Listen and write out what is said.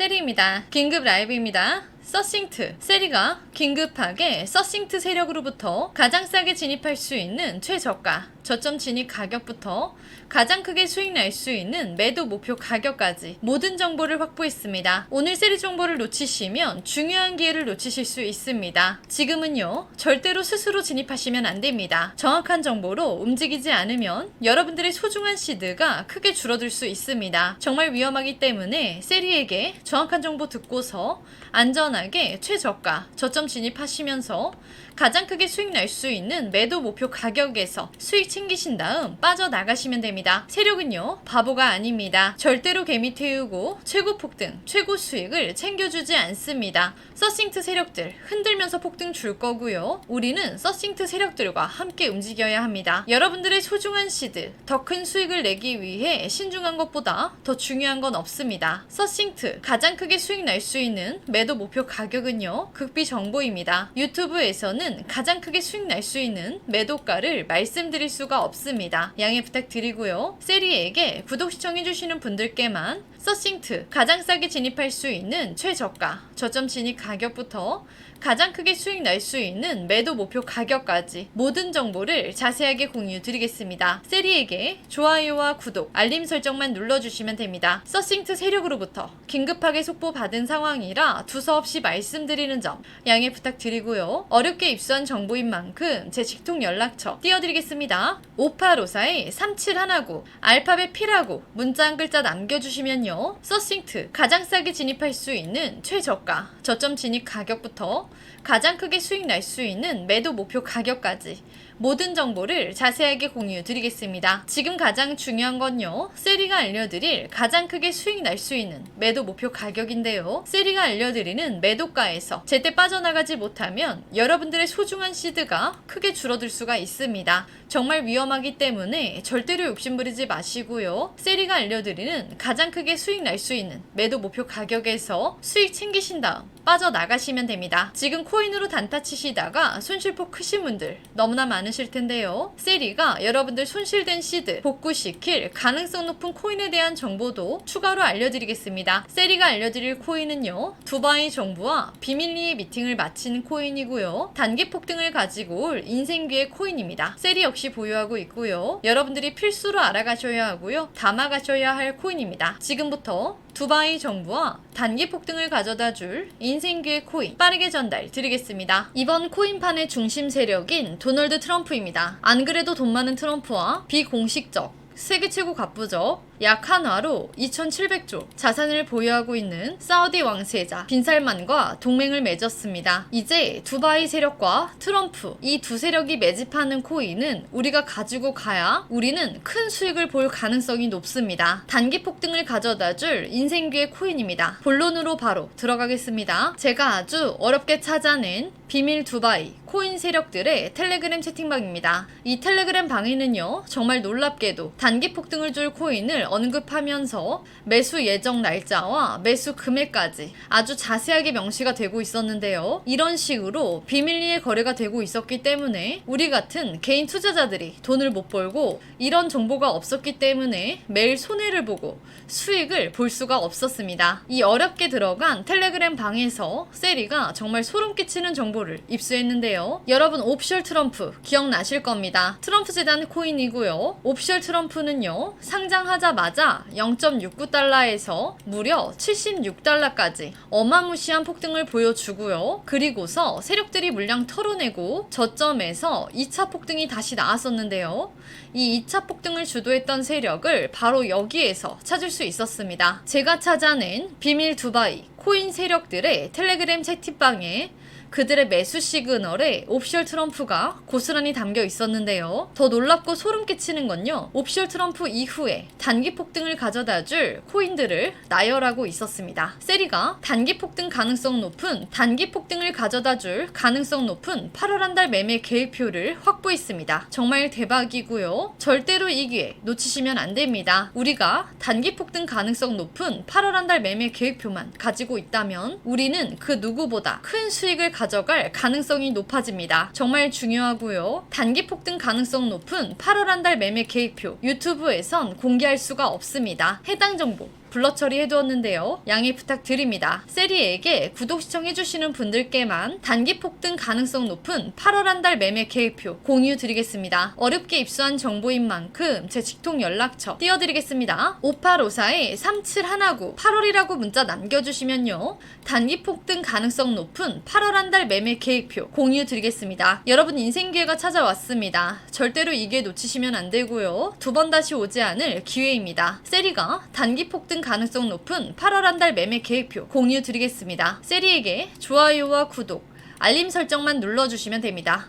세리입니다. 긴급 라이브입니다. 서싱트 세리가 긴급하게 서싱트 세력으로부터 가장 싸게 진입할 수 있는 최저가 저점 진입 가격부터 가장 크게 수익 날 수 있는 매도 목표 가격까지 모든 정보를 확보했습니다. 오늘 세리 정보를 놓치시면 중요한 기회를 놓치실 수 있습니다. 지금은요 절대로 스스로 진입하시면 안 됩니다. 정확한 정보로 움직이지 않으면 여러분들의 소중한 시드가 크게 줄어들 수 있습니다. 정말 위험하기 때문에 세리에게 정확한 정보 듣고서 안전 하게 최저가 저점 진입하시면서 가장 크게 수익 날 수 있는 매도 목표 가격에서 수익 챙기신 다음 빠져나가시면 됩니다. 세력은요, 바보가 아닙니다. 절대로 개미 태우고 최고 폭등, 최고 수익을 챙겨주지 않습니다. 서싱트 세력들 흔들면서 폭등 줄 거고요. 우리는 서싱트 세력들과 함께 움직여야 합니다. 여러분들의 소중한 시드, 더 큰 수익을 내기 위해 신중한 것보다 더 중요한 건 없습니다. 서싱트 가장 크게 수익 날 수 있는 매도 목표 가격은요, 극비 정보입니다. 유튜브에서는 가장 크게 수익 날 수 있는 매도가를 말씀드릴 수가 없습니다. 양해 부탁드리고요. 세리에게 구독 시청해주시는 분들께만 서싱트 가장 싸게 진입할 수 있는 최저가 저점 진입 가격부터 가장 크게 수익 날 수 있는 매도 목표 가격까지 모든 정보를 자세하게 공유 드리겠습니다. 세리에게 좋아요와 구독, 알림 설정만 눌러주시면 됩니다. 서싱트 세력으로부터 긴급하게 속보 받은 상황이라 두서없이 말씀드리는 점 양해 부탁드리고요. 어렵게 입수한 정보인 만큼 제 직통 연락처 띄워드리겠습니다. 5854에 37199 알파벳 P라고 문자 한 글자 남겨주시면요. 서싱트 가장 싸게 진입할 수 있는 최저가 저점 진입 가격부터 가장 크게 수익 날 수 있는 매도 목표 가격까지 모든 정보를 자세하게 공유 드리겠습니다. 지금 가장 중요한 건요. 세리가 알려드릴 가장 크게 수익 날 수 있는 매도 목표 가격인데요. 세리가 알려드리는 매도가에서 제때 빠져나가지 못하면 여러분들의 소중한 시드가 크게 줄어들 수가 있습니다. 정말 위험하기 때문에 절대로 욕심부리지 마시고요. 세리가 알려드리는 가장 크게 수익 날 수 있는 매도 목표 가격에서 수익 챙기신 다음 빠져나가시면 됩니다. 지금 코인으로 단타 치시다가 손실폭 크신 분들 너무나 많 으실 텐데요. 세리가 여러분들 손실된 시드 복구시킬 가능성 높은 코인에 대한 정보도 추가로 알려드리겠습니다. 세리가 알려드릴 코인은요. 두바이 정부와 비밀리에 미팅을 마친 코인이고요. 단기 폭등을 가지고 올 인생귀의 코인입니다. 세리 역시 보유하고 있고요. 여러분들이 필수로 알아가셔야 하고요. 담아가셔야 할 코인입니다. 지금부터 두바이 정부와 단기 폭등을 가져다 줄 인생기의 코인 빠르게 전달 드리겠습니다. 이번 코인판의 중심 세력인 도널드 트럼프입니다. 안 그래도 돈 많은 트럼프와 비공식적 세계 최고 갑부죠. 약 한화로 2,700조 자산을 보유하고 있는 사우디 왕세자 빈살만과 동맹을 맺었습니다. 이제 두바이 세력과 트럼프 이 두 세력이 매집하는 코인은 우리가 가지고 가야 우리는 큰 수익을 볼 가능성이 높습니다. 단기 폭등을 가져다 줄 인생귀의 코인입니다. 본론으로 바로 들어가겠습니다. 제가 아주 어렵게 찾아낸 비밀 두바이 코인 세력들의 텔레그램 채팅방입니다. 이 텔레그램 방에는요, 정말 놀랍게도 단기 폭등을 줄 코인을 언급하면서 매수 예정 날짜와 매수 금액까지 아주 자세하게 명시가 되고 있었는데요. 이런 식으로 비밀리에 거래가 되고 있었기 때문에 우리 같은 개인 투자자들이 돈을 못 벌고 이런 정보가 없었기 때문에 매일 손해를 보고 수익을 볼 수가 없었습니다. 이 어렵게 들어간 텔레그램 방에서 세리가 정말 소름 끼치는 정보를 입수했는데요. 여러분 옵셜 트럼프 기억나실 겁니다. 트럼프 재단 코인이고요. 옵셜 트럼프는요. 상장하자마자 0.69달러에서 무려 76달러까지 어마무시한 폭등을 보여주고요. 그리고서 세력들이 물량 털어내고 저점에서 2차 폭등이 다시 나왔었는데요. 이 2차 폭등을 주도했던 세력을 바로 여기에서 찾을 수 있었습니다. 제가 찾아낸 비밀 두바이 코인 세력들의 텔레그램 채팅방에 그들의 매수 시그널에 옵셜 트럼프가 고스란히 담겨 있었는데요. 더 놀랍고 소름 끼치는 건요. 옵셜 트럼프 이후에 단기 폭등을 가져다 줄 코인들을 나열하고 있었습니다. 세리가 단기 폭등 가능성 높은 단기 폭등을 가져다 줄 가능성 높은 8월 한 달 매매 계획표를 확보했습니다. 정말 대박이고요. 절대로 이 기회 놓치시면 안 됩니다. 우리가 단기 폭등 가능성 높은 8월 한 달 매매 계획표만 가지고 있다면 우리는 그 누구보다 큰 수익을 가져갈 가능성이 높아집니다. 정말 중요하고요. 단기 폭등 가능성 높은 8월 한 달 매매 계획표 유튜브에선 공개할 수가 없습니다. 해당 정보 블러 처리해두었는데요. 양해 부탁드립니다. 세리에게 구독 시청해주시는 분들께만 단기 폭등 가능성 높은 8월 한 달 매매 계획표 공유 드리겠습니다. 어렵게 입수한 정보인 만큼 제 직통 연락처 띄워드리겠습니다. 5854에 3719 8월이라고 문자 남겨주시면요. 단기 폭등 가능성 높은 8월 한 달 매매 계획표 공유 드리겠습니다. 여러분 인생 기회가 찾아왔습니다. 절대로 이게 놓치시면 안 되고요. 두 번 다시 오지 않을 기회입니다. 세리가 단기 폭등 가능성 높은 8월 한 달 매매 계획표 공유 드리겠습니다. 세리에게 좋아요와 구독, 알림 설정만 눌러주시면 됩니다.